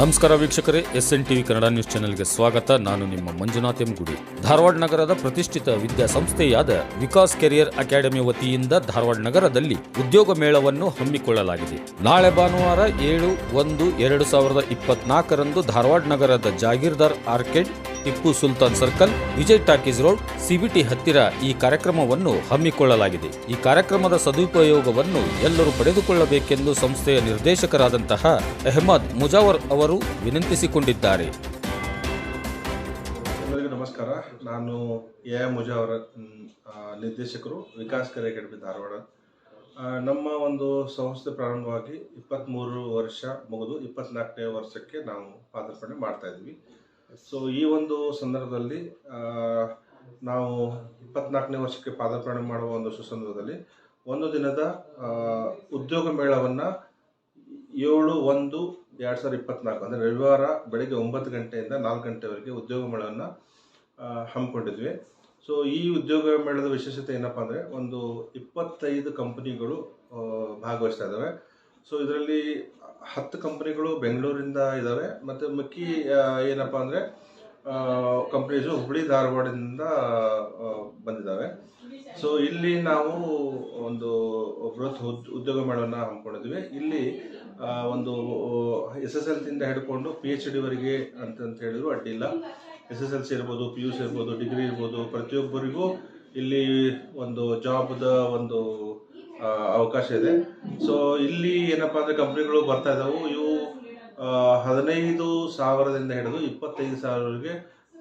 ನಮಸ್ಕಾರ ವೀಕ್ಷಕರೇ S N TV Kannada news ಚಾನೆಲ್ಗೆ ಸ್ವಾಗತ. ನಾನು ನಿಮ್ಮ ಮಂಜುನಾಥ್ ಎಂಗುಡಿ. ಧಾರವಾಡ ನಗರದ ಪ್ರತಿಷ್ಠಿತ ವಿದ್ಯಾಸಂಸ್ಥೆಯಾದ ವಿಕಾಸ್ ಕೆರಿಯರ್ ಅಕಾಡೆಮಿ ವತಿಯಿಂದ ಧಾರವಾಡ ನಗರದಲ್ಲಿ ಉದ್ಯೋಗ ಮೇಳವನ್ನು ಹಮ್ಮಿಕೊಳ್ಳಲಾಗಿದೆ. ನಾಳೆ ಭಾನುವಾರ ಏಳು ಒಂದು ಎರಡು ಸಾವಿರದ ಇಪ್ಪತ್ನಾಲ್ಕರಂದು ಧಾರವಾಡ ನಗರದ Jagirdar arcade Tipu Sultan circle Vijay talkies road CBT ಹತ್ತಿರ ಈ ಕಾರ್ಯಕ್ರಮವನ್ನು ಹಮ್ಮಿಕೊಳ್ಳಲಾಗಿದೆ. ಈ ಕಾರ್ಯಕ್ರಮದ ಸದುಪಯೋಗವನ್ನು ಎಲ್ಲರೂ ಪಡೆದುಕೊಳ್ಳಬೇಕೆಂದು ಸಂಸ್ಥೆಯ ನಿರ್ದೇಶಕರಾದಂತಹ ಅಹಮದ್ ಮುಜಾವರ್ ಅವರು ವಿನಂತಿಸಿಕೊಂಡಿದ್ದಾರೆ. ನಮಸ್ಕಾರ. ನಾನು ಎ. ಮುಜಾವರ್ ಮುಜಾ ಅವರ ಮ್, ಆ, ನಿರ್ದೇಶಕರು ವಿಕಾಸ್ ಕರೆ ಧಾರವಾಡ. ನಮ್ಮ ಒಂದು ಸಂಸ್ಥೆ ಪ್ರಾರಂಭವಾಗಿ ಇಪ್ಪತ್ತ್ಮೂರು ವರ್ಷ ಮುಗಿದು ಇಪ್ಪತ್ನಾಲ್ಕನೇ ವರ್ಷಕ್ಕೆ ನಾವು ಪಾದಾರ್ಪಣೆ ಮಾಡ್ತಾ ಸೊ ಈ ಒಂದು ಸಂದರ್ಭದಲ್ಲಿ ನಾವು ಇಪ್ಪತ್ನಾಲ್ಕನೇ ವರ್ಷಕ್ಕೆ ಪಾದಾರ್ಪಣೆ ಮಾಡುವ ಒಂದು ಸುಸಂದರ್ಭದಲ್ಲಿ ಒಂದು ದಿನದ ಉದ್ಯೋಗ ಮೇಳವನ್ನು ಏಳು, ಒಂದು, ಎರಡು ಸಾವಿರದ ಇಪ್ಪತ್ನಾಲ್ಕು, ಅಂದರೆ ರವಿವಾರ ಬೆಳಗ್ಗೆ ಒಂಬತ್ತು ಗಂಟೆಯಿಂದ ನಾಲ್ಕು ಗಂಟೆವರೆಗೆ ಉದ್ಯೋಗ ಮೇಳವನ್ನು ಹಮ್ಮಿಕೊಂಡಿದ್ವಿ. ಸೊ ಈ ಉದ್ಯೋಗ ಮೇಳದ ವಿಶೇಷತೆ ಏನಪ್ಪ ಅಂದರೆ, ಒಂದು ಇಪ್ಪತ್ತೈದು ಕಂಪನಿಗಳು ಭಾಗವಹಿಸ್ತಾ ಇದ್ದಾವೆ ಸೊ ಇದರಲ್ಲಿ ಹತ್ತು ಕಂಪ್ನಿಗಳು ಬೆಂಗಳೂರಿಂದ ಇದ್ದಾವೆ ಮತ್ತು ಮಕ್ಕಿ ಏನಪ್ಪ ಅಂದರೆ ಕಂಪ್ನೀಸು ಹುಬ್ಬಳ್ಳಿ ಧಾರವಾಡದಿಂದ ಬಂದಿದ್ದಾವೆ ಸೊ ಇಲ್ಲಿ ನಾವು ಒಂದು ಬೃಹತ್ ಉದ್- ಉದ್ಯೋಗ ಮೇಳವನ್ನು ಹಮ್ಮಿಕೊಂಡಿದ್ವಿ. ಇಲ್ಲಿ ಒಂದು, ಎಸ್ ಎಸ್ ಎಲ್ ಸಿಯಿಂದ ಹಿಡ್ಕೊಂಡು ಪಿ ಎಚ್ ಡಿವರೆಗೆ ಅಂತಂತ ಹೇಳಿದ್ರು ಅಡ್ಡಿಲ್ಲ ಎಸ್ ಎಸ್ ಎಲ್ ಸಿ ಇರ್ಬೋದು ಪಿ ಯು ಸಿ ಇರ್ಬೋದು, ಡಿಗ್ರಿ ಇರ್ಬೋದು, ಪ್ರತಿಯೊಬ್ಬರಿಗೂ ಇಲ್ಲಿ ಒಂದು ಜಾಬ್ದ ಒಂದು ಅವಕಾಶ ಇದೆ. ಸೊ ಇಲ್ಲಿ ಏನಪ್ಪಾ ಅಂದ್ರೆ ಕಂಪ್ನಿಗಳು ಬರ್ತಾ ಇದಾವು. ಇವು ಹದಿನೈದು ಸಾವಿರದಿಂದ ಹಿಡಿದು ಇಪ್ಪತ್ತೈದು ಸಾವಿರವರೆಗೆ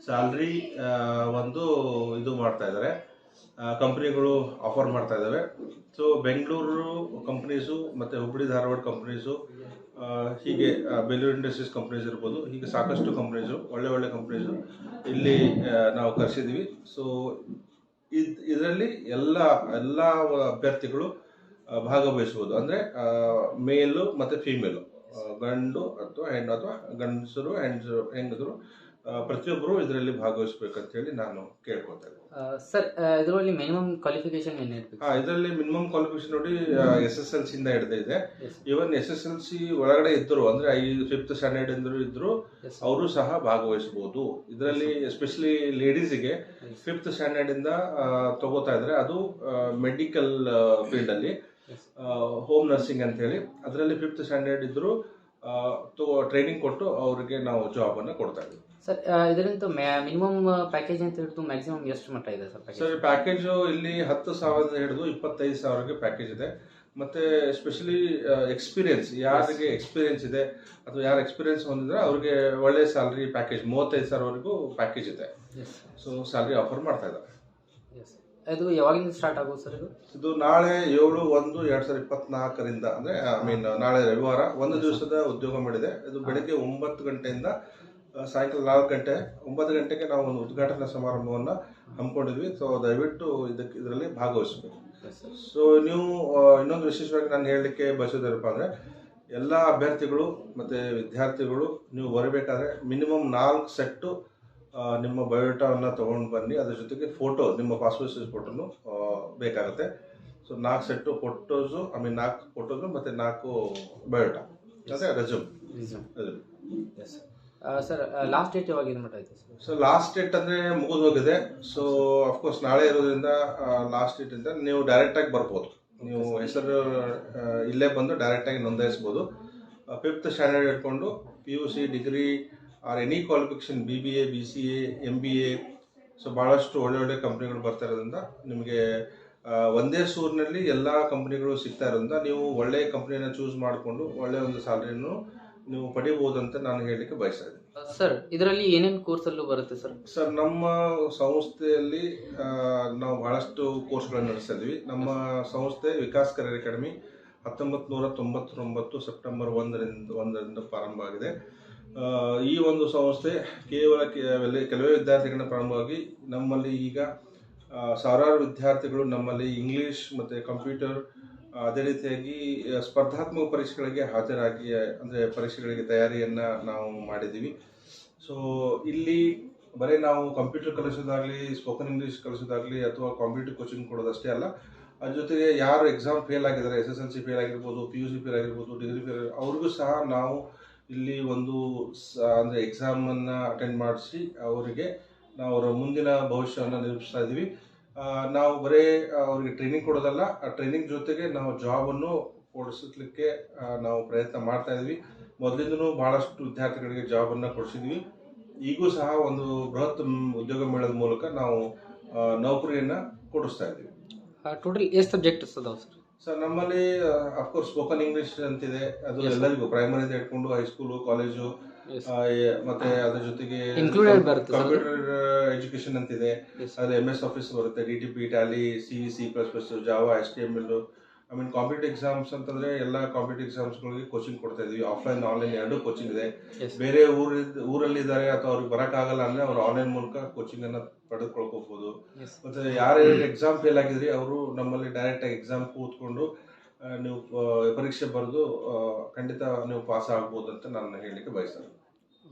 ಸ್ಯಾಲ್ರಿ ಒಂದು ಇದು ಮಾಡ್ತಾ ಇದ್ದಾರೆ ಕಂಪ್ನಿಗಳು ಆಫರ್ ಮಾಡ್ತಾ ಇದ್ದಾವೆ ಸೊ ಬೆಂಗಳೂರು ಕಂಪ್ನೀಸು ಮತ್ತು ಹುಬ್ಬಳ್ಳಿ ಧಾರವಾಡ ಕಂಪ್ನೀಸು ಹೀಗೆ ಬೆಂಗಳೂರು ಇಂಡಸ್ಟ್ರೀಸ್ ಕಂಪ್ನೀಸ್ ಇರ್ಬೋದು. ಹೀಗೆ ಸಾಕಷ್ಟು ಕಂಪ್ನೀಸು ಒಳ್ಳೆ ಒಳ್ಳೆ ಕಂಪ್ನೀಸು ಇಲ್ಲಿ ನಾವು ಕರೆಸಿದ್ದೀವಿ ಸೊ ಇದು, ಇದರಲ್ಲಿ ಎಲ್ಲ ಎಲ್ಲ ಅಭ್ಯರ್ಥಿಗಳು ಆ, ಅಂದ್ರೆ ಮೇಲು ಮತ್ತು ಫೀಮೇಲು ಗಂಡು ಅಥವಾ ಹೆಣ್ಣು ಅಥವಾ ಗಂಡಸರು ಹೆಂಗಸರು ಹೆಂಗಸರು ಪ್ರತಿಯೊಬ್ಬರು ಇದರಲ್ಲಿ ಭಾಗವಹಿಸಬೇಕಂತ ಹೇಳಿ ನಾನು ಕೇಳ್ಕೊತೇನೆ ಸರ್ ಇದರಲ್ಲಿ ಮಿನಿಮಮ್ ಕ್ವಾಲಿಫಿಕೇಶನ್ ಹಾ ಇದರಲ್ಲಿ ಮಿನಿಮಮ್ ಕ್ವಾಲಿಫಿಕೇಶನ್ ನೋಡಿ ಎಸ್ ಎಸ್ ಎಲ್ ಸಿಯಿಂದ ಹಿಡಿದ ಇದೆ. Even even S S L C ಒಳಗಡೆ ಇದ್ದರು ಅಂದ್ರೆ ಐದು ಫಿಫ್ತ್ ಸ್ಟ್ಯಾಂಡರ್ಡ್ ಇಂದ್ರು ಇದ್ರು ಅವರು ಸಹ ಭಾಗವಹಿಸಬಹುದು ಇದರಲ್ಲಿ ಎಸ್ಪೆಷಲಿ ಲೇಡೀಸಿಗೆ ಗೆ ಫಿಫ್ತ್ ಸ್ಟ್ಯಾಂಡರ್ಡ್ ಇಂದ ತಗೋತಾ ಇದ್ರೆ ಅದು ಮೆಡಿಕಲ್ ಫೀಲ್ಡ್ ಅಲ್ಲಿ. ಹೋಮ್ ನರ್ಸಿಂಗ್ ಅಂತ ಹೇಳಿ ಅದರಲ್ಲಿ ಫಿಫ್ತ್ ಸ್ಟ್ಯಾಂಡರ್ಡ್ ಇದ್ರು ಆ, ಟ್ರೈನಿಂಗ್ ಕೊಟ್ಟು ಅವರಿಗೆ ನಾವು ಜಾಬ್ ಅನ್ನು ಕೊಡ್ತಾ ಇದ್ದೀವಿ ಸರ್ ಇದರಿಂದ ಮಿನಿಮಮ್ ಪ್ಯಾಕೇಜ್ ಅಂತ ಹಿಡಿದು ಮ್ಯಾಕ್ಸಿಮಮ್ ಎಷ್ಟು ಮಟ್ಟ ಇದೆ ಸರ್ ಸರ್ ಪ್ಯಾಕೇಜ್ ಇಲ್ಲಿ ಹತ್ತು ಸಾವಿರದ ಹಿಡಿದು ಇಪ್ಪತ್ತೈದು ಸಾವಿರಕ್ಕೆ ಪ್ಯಾಕೇಜ್ ಇದೆ. ಮತ್ತೆ ಎಸ್ಪೆಷಲಿ ಎಕ್ಸ್ಪೀರಿಯನ್ಸ್ ಯಾರಿಗೆ ಎಕ್ಸ್ಪೀರಿಯನ್ಸ್ ಇದೆ ಅಥವಾ ಯಾರು ಎಕ್ಸ್ಪೀರಿಯನ್ಸ್ ಹೊಂದಿದ್ರೆ ಅವ್ರಿಗೆ ಒಳ್ಳೆ ಸ್ಯಾಲ್ರಿ ಪ್ಯಾಕೇಜ್ ಮೂವತ್ತೈದು ಸಾವಿರವರೆಗೂ ಪ್ಯಾಕೇಜ್ ಇದೆ. ಸೊ ಸ್ಯಾಲ್ರಿ ಆಫರ್ ಮಾಡ್ತಾ ಇದ್ದಾರೆ. ಅದು ಯಾವಾಗಿಂದ ಸ್ಟಾರ್ಟ್ ಆಗೋದು ಸರ್ ಇದು? ಇದು ನಾಳೆ ಏಳು ಒಂದು ಎರಡ್ ಸಾವಿರದ ಇಪ್ಪತ್ನಾಲ್ಕರಿಂದ ಅಂದ್ರೆ ಐ ಮೀನ್ ನಾಳೆ ರವಿವಾರ ಒಂದು ದಿವಸದ ಉದ್ಯೋಗ ಮಾಡಿದೆ. ಇದು ಬೆಳಗ್ಗೆ ಒಂಬತ್ತು ಗಂಟೆಯಿಂದ ಆ, ಸಾಯಂಕಾಲ ನಾಲ್ಕು ಗಂಟೆ ಒಂಬತ್ತು ಗಂಟೆಗೆ ನಾವು ಒಂದು ಉದ್ಘಾಟನಾ ಸಮಾರಂಭವನ್ನು ಹಮ್ಮಿಕೊಂಡಿದ್ವಿ. ಸೊ ದಯವಿಟ್ಟು ಇದಕ್ಕೆ ಇದರಲ್ಲಿ ಭಾಗವಹಿಸಬೇಕು. ಸೊ ನೀವು ಆ, ಇನ್ನೊಂದು ವಿಶೇಷವಾಗಿ ನಾನು ಹೇಳಲಿಕ್ಕೆ ಬಯಸೋದೇನಪ್ಪ ಅಂದರೆ ಎಲ್ಲ ಅಭ್ಯರ್ಥಿಗಳು ಮತ್ತು ವಿದ್ಯಾರ್ಥಿಗಳು ನೀವು ಬರಬೇಕಾದ್ರೆ ಮಿನಿಮಮ್ ನಾಲ್ಕು ಸೆಟ್ಟು ನಿಮ್ಮ ಬಯೋಡೇಟಾವನ್ನು ತೊಗೊಂಡು ಬನ್ನಿ. ಅದ್ರ ಜೊತೆಗೆ ಫೋಟೋ ನಿಮ್ಮ ಪಾಸ್ಪೋರ್ಟ್ ಸೈಜ್ ಫೋಟೋನು ಬೇಕಾಗುತ್ತೆ. ಸೊ ನಾಲ್ಕು ಸೆಟ್ಟು ಫೋಟೋಸು ಐ ಮೀನ್ ನಾಲ್ಕು ಫೋಟೋಸು ಮತ್ತು ನಾಲ್ಕು ಬಯೋಡೇಟಾ. ಅದೇ resume yes sir last date ಯಾವಾಗ ಮಟ್ಟ ಮಾಡಿದೆ ಸರ್ ಸೊ ಲಾಸ್ಟ್ ಡೇಟ್ ಅಂದರೆ ಮುಗಿದು ಹೋಗಿದೆ. ಸೊ ಅಫ್ಕೋರ್ಸ್ ನಾಳೆ ಇರೋದ್ರಿಂದ ಲಾಸ್ಟ್ ಡೇಟಿಂದ ನೀವು ಡೈರೆಕ್ಟಾಗಿ ಬರ್ಬೋದು. ನೀವು ಹೆಸರು ಇಲ್ಲೇ ಬಂದು ಡೈರೆಕ್ಟಾಗಿ ನೋಂದಾಯಿಸ್ಬೋದು. ಫಿಫ್ತ್ ಸ್ಟ್ಯಾಂಡರ್ಡ್ ಇಟ್ಕೊಂಡು P U C degree or any qualification B B A B C A M B A so ಭಾಳಷ್ಟು ಒಳ್ಳೆ ಒಳ್ಳೆ ಕಂಪ್ನಿಗಳು ಬರ್ತಾ ಇರೋದ್ರಿಂದ ನಿಮಗೆ ಒಂದೇ ಸೂರಿನಲ್ಲಿ ಎಲ್ಲ ಕಂಪ್ನಿಗಳು ಸಿಗ್ತಾ ಇರೋದ್ರಿಂದ ನೀವು ಒಳ್ಳೆಯ ಕಂಪ್ನಿನ ಚೂಸ್ ಮಾಡಿಕೊಂಡು ಒಳ್ಳೆ ಒಂದು ಸ್ಯಾಲ್ರಿಯನ್ನು ನೀವು ಪಡಿಬೋದು ಅಂತ ನಾನು ಹೇಳಲಿಕ್ಕೆ ಬಯಸ್ತಾ ಇದ್ದೀನಿ. ಸರ್ ಇದರಲ್ಲಿ ಏನೇನು ಕೋರ್ಸಲ್ಲೂ ಬರುತ್ತೆ ಸರ್? ಸರ್ ನಮ್ಮ ಸಂಸ್ಥೆಯಲ್ಲಿ ನಾವು ಬಹಳಷ್ಟು ಕೋರ್ಸ್ಗಳನ್ನು ನಡೆಸಿದ್ವಿ ನಮ್ಮ ಸಂಸ್ಥೆ ವಿಕಾಸ್ ಕರಿಯರ್ ಅಕಾಡೆಮಿ ಹತ್ತೊಂಬತ್ತು ನೂರ ತೊಂಬತ್ತೊಂಬತ್ತು ಸೆಪ್ಟೆಂಬರ್ ಒಂದರಿಂದ ಒಂದರಿಂದ ಪ್ರಾರಂಭ ಆಗಿದೆ. ಈ ಒಂದು ಸಂಸ್ಥೆ ಕೇವಲ ಕೆಲವೇ ವಿದ್ಯಾರ್ಥಿಗಳನ್ನ ಪ್ರಾರಂಭವಾಗಿ ನಮ್ಮಲ್ಲಿ ಈಗ ಸಾವಿರಾರು ವಿದ್ಯಾರ್ಥಿಗಳು ನಮ್ಮಲ್ಲಿ ಇಂಗ್ಲಿಷ್ ಮತ್ತು ಕಂಪ್ಯೂಟರ್ ಅದೇ ರೀತಿಯಾಗಿ ಸ್ಪರ್ಧಾತ್ಮಕ ಪರೀಕ್ಷೆಗಳಿಗೆ ಹಾಜರಾಗಿ, ಅಂದರೆ ಪರೀಕ್ಷೆಗಳಿಗೆ ತಯಾರಿಯನ್ನು ನಾವು ಮಾಡಿದ್ದೀವಿ. ಸೊ ಇಲ್ಲಿ ಬರೀ ನಾವು ಕಂಪ್ಯೂಟರ್ ಕಲಿಸೋದಾಗಲಿ ಸ್ಪೋಕನ್ ಇಂಗ್ಲೀಷ್ ಕಲಿಸೋದಾಗಲಿ ಅಥವಾ ಕಂಪ್ಯೂಟರ್ ಕೋಚಿಂಗ್ ಕೊಡೋದಷ್ಟೇ ಅಲ್ಲ, ಅದ್ರ ಜೊತೆಗೆ ಯಾರು ಎಕ್ಸಾಮ್ ಫೇಲ್ ಆಗಿದ್ದಾರೆ S S L C fail ಆಗಿರ್ಬೋದು ಪಿ ಯು ಸಿ ಫೇಲ್ ಆಗಿರ್ಬೋದು ಡಿಗ್ರಿ ಫೇಲ್ ಅವ್ರಿಗೂ ಸಹ ನಾವು ಇಲ್ಲಿ ಒಂದು ಅಂದ್ರೆ ಎಕ್ಸಾಮ್ ಅನ್ನ ಅಟೆಂಡ್ ಮಾಡಿಸಿ ಅವರಿಗೆ ನಾವು ಅವರ ಮುಂದಿನ ಭವಿಷ್ಯವನ್ನು ನಿರೂಪಿಸ್ತಾ ಇದ್ದೀವಿ. ನಾವು ಬರೀ ಅವರಿಗೆ ಟ್ರೈನಿಂಗ್ ಕೊಡೋದಲ್ಲ, ಆ ಟ್ರೈನಿಂಗ್ ಜೊತೆಗೆ ನಾವು ಜಾಬನ್ನು ಕೊಡಿಸಲಿಕ್ಕೆ ನಾವು ಪ್ರಯತ್ನ ಮಾಡ್ತಾ ಇದ್ವಿ ಮೊದಲಿಂದನೂ ಭಾಳಷ್ಟು ವಿದ್ಯಾರ್ಥಿಗಳಿಗೆ ಜಾಬನ್ನು ಕೊಡಿಸಿದ್ವಿ ಈಗೂ ಸಹ ಒಂದು ಬೃಹತ್ ಉದ್ಯೋಗ ಮೇಳದ ಮೂಲಕ ನಾವು ನೌಕರಿಯನ್ನು ನೌಕರಿಯನ್ನ ಕೊಡಿಸ್ತಾ ಇದ್ದೀವಿ. ಟೋಟಲ್ ಎಷ್ಟು ಸಬ್ಜೆಕ್ಟ್ಸ್ ಅದಾವೆ ಸರ್ ಸರ್ ನಮ್ಮಲ್ಲಿ ಅಫ್ಕೋರ್ಸ್ ಸ್ಪೋಕನ್ ಇಂಗ್ಲಿಷ್ ಅಂತಿದೆ. ಅದು. ಎಲ್ಲರಿಗೂ ಪ್ರೈಮರಿಯಿಂದ ಇಟ್ಕೊಂಡು ಹೈಸ್ಕೂಲು ಕಾಲೇಜು ಮತ್ತೆ ಅದ್ರ ಜೊತೆಗೆ ಕಂಪ್ಯೂಟರ್ ಎಜುಕೇಶನ್ ಅಂತಿದೆ. ಅದು ಎಂ ಎಸ್ ಆಫೀಸ್ ಬರುತ್ತೆ D T P tally C C plus plus Java S T M L I mean competitive exams ಅಂತಂದ್ರೆ ಎಲ್ಲ ಕಾಂಪಿಟೇಟಿವ್ ಎಕ್ಸಾಮ್ಸ್ಗಳಿಗೆ ಕೋಚಿಂಗ್ ಕೊಡ್ತಾ ಇದೀವಿ. ಆಫ್ಲೈನ್ ಆನ್ಲೈನ್ ಎರಡೂ ಕೋಚಿಂಗ್ ಇದೆ. ಬೇರೆ ಊರಿದ ಊರಲ್ಲಿ ಇದ್ದಾರೆ ಅಥವಾ ಅವ್ರಿಗೆ ಆಗಲ್ಲ ಅಂದ್ರೆ ಅವ್ರು ಆನ್ಲೈನ್ ಮೂಲಕ ಕೋಚಿಂಗ್ ಅನ್ನ ಪಡೆದುಕೊಳ್ಕೋಬಹುದು ಮತ್ತೆ ಯಾರು ಎಕ್ಸಾಮ್ ಫೇಲ್ ಆಗಿದ್ರಿ ಅವರು ನಮ್ಮಲ್ಲಿ ಡೈರೆಕ್ಟ್ ಆಗಿ ಎಕ್ಸಾಮ್ ಕೂತ್ಕೊಂಡು ನೀವು ಪರೀಕ್ಷೆ ಬರೆದು ಖಂಡಿತ ನೀವು ಪಾಸ್ ಆಗ್ಬೋದು ಅಂತ ನಾನು ಹೇಳಲಿಕ್ಕೆ ಬಯಸ್ತೇನೆ.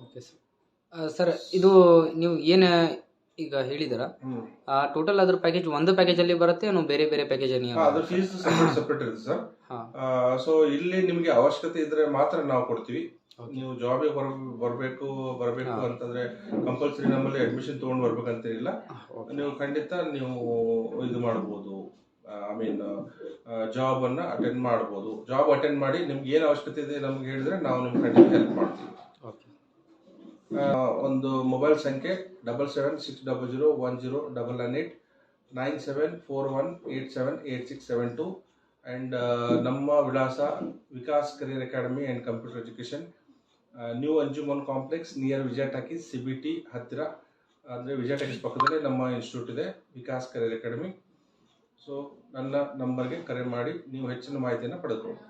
ಓಕೆ ಸರ್ ಸರ್ ಇದು ನೀವು ಏನು ಈಗ ಹೇಳಿದರ ಟೋಟಲ್ ಅದ್ರ ಪ್ಯಾಕೇಜ್ ಒಂದು ಪ್ಯಾಕೇಜ್ ಅಲ್ಲಿ ಬರುತ್ತೆ ಏನು ಬೇರೆ ಬೇರೆ ಪ್ಯಾಕೇಜ್ ಅಲ್ಲಿ ಅದು ಫೀಸ್ ಸೆಪರೇಟ್ ಸೆಪರೇಟ್ ಇರುತ್ತೆ ಸರ್ ಸೊ ಇಲ್ಲಿ ನಿಮಗೆ ಅವಶ್ಯಕತೆ ಇದ್ರೆ ಮಾತ್ರ ನಾವು ಕೊಡ್ತೀವಿ. ನೀವು ಜಾಬಿಗೆ ಬರ್ ಬರಬೇಕು ಬರಬೇಕು ಅಂತಂದ್ರೆ ಕಂಪಲ್ಸರಿ ನಮ್ಮಲ್ಲಿ ಅಡ್ಮಿಷನ್ ತಗೊಂಡು ಬರ್ಬೇಕಂತ ಇಲ್ಲ ನೀವು ಖಂಡಿತ ನೀವು ಇದು ಮಾಡ್ಬೋದು. ಐ ಮೀನ್ ಜಾಬ್ ಅನ್ನ ಅಟೆಂಡ್ ಮಾಡ್ಬೋದು. ಜಾಬ್ ಅಟೆಂಡ್ ಮಾಡಿ ನಿಮ್ಗೆ ಏನು ಅವಶ್ಯಕತೆ ಇದೆ ನಮ್ಗೆ ಹೇಳಿದ್ರೆ ನಾವು ನಿಮ್ಗೆ ಖಂಡಿತ ಹೆಲ್ಪ್ ಮಾಡ್ತೀವಿ. ಒಂದು ಮೊಬೈಲ್ ಸಂಖ್ಯೆ double seven six double zero one zero double nine eight nine seven four one eight seven eight six seven two and ನಮ್ಮ ವಿಳಾಸ Vikas career academy and computer education. New Anjuman complex near Vijaya talkies C B T ಹತ್ತಿರ. ಅಂದರೆ ವಿಜಯ talkies ಪಕ್ಕದಲ್ಲಿ ನಮ್ಮ institute ಇದೆ, Vikas career academy. So ನನ್ನ ನಂಬರ್ಗೆ ಕರೆ ಮಾಡಿ, ನೀವು ಹೆಚ್ಚಿನ ಮಾಹಿತಿಯನ್ನು ಪಡೆದುಕೊಳ್ಳಿ.